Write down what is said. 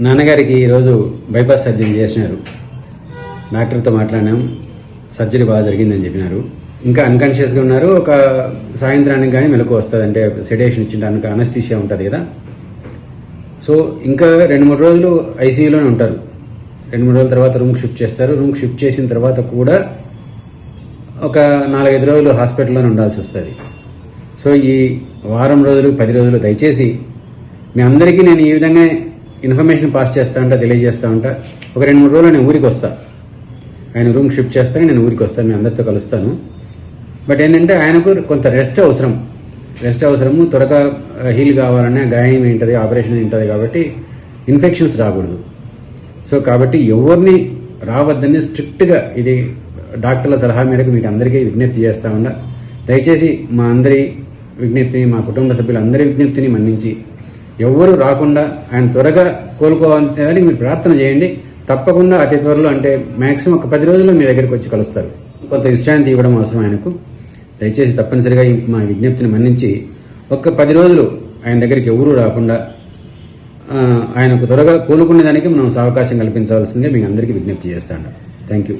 నాన్నగారికి ఈరోజు bypass surgery చేసినారు. డాక్టర్తో మాట్లాడినాం. సర్జరీ బాగా జరిగిందని చెప్పినారు. ఇంకా అన్కాన్షియస్గా ఉన్నారు. ఒక సాయంత్రానికి కానీ మెలకు వస్తుంది. అంటే సెడేషన్ ఇచ్చిన అనస్థిషియా ఉంటుంది కదా. సో ఇంకా రెండు మూడు రోజులు ఐసీయూలోనే ఉంటారు. రెండు మూడు రోజుల తర్వాత రూమ్కి షిఫ్ట్ చేస్తారు. రూమ్కి షిఫ్ట్ చేసిన తర్వాత కూడా ఒక నాలుగైదు రోజులు హాస్పిటల్లోనే ఉండాల్సి వస్తుంది. సో ఈ వారం రోజులు పది రోజులు దయచేసి మీ అందరికీ నేను ఈ విధంగా ఇన్ఫర్మేషన్ పాస్ చేస్తా ఉంటా తెలియజేస్తా ఉంటా. ఒక రెండు మూడు రోజులు నేను ఊరికి వస్తా. ఆయన రూమ్ షిఫ్ట్ చేస్తాను నేను ఊరికి వస్తాను మీ అందరితో కలుస్తాను. బట్ ఏంటంటే ఆయనకు కొంత రెస్ట్ అవసరం. రెస్ట్ అవసరము త్వరగా హీల్ కావాలనే గాయం ఏంటది ఆపరేషన్ ఏంటది కాబట్టి ఇన్ఫెక్షన్స్ రాకూడదు. సో కాబట్టి ఎవరిని రావద్దని స్ట్రిక్ట్గా ఇది డాక్టర్ల సలహా మేరకు మీకు అందరికీ విజ్ఞప్తి చేస్తా ఉన్నా. దయచేసి మా అందరి విజ్ఞప్తిని మా కుటుంబ సభ్యులందరి విజ్ఞప్తిని మన్నించి ఎవ్వరూ రాకుండా ఆయన త్వరగా కోలుకోవాల్సిన దానికి మీరు ప్రార్థన చేయండి. తప్పకుండా అతి త్వరలో అంటే మ్యాక్సిమం ఒక పది రోజుల్లో మీ దగ్గరికి వచ్చి కలుస్తారు. కొంత విశ్రాంతి ఇవ్వడం అవసరం ఆయనకు. దయచేసి తప్పనిసరిగా మా విజ్ఞప్తిని మన్నించి ఒక్క పది రోజులు ఆయన దగ్గరికి ఎవరూ రాకుండా ఆయనకు త్వరగా కోలుకునేదానికి మనం అవకాశం కల్పించవలసిందిగా మీకు అందరికీ విజ్ఞప్తి చేస్తాను. Thank you.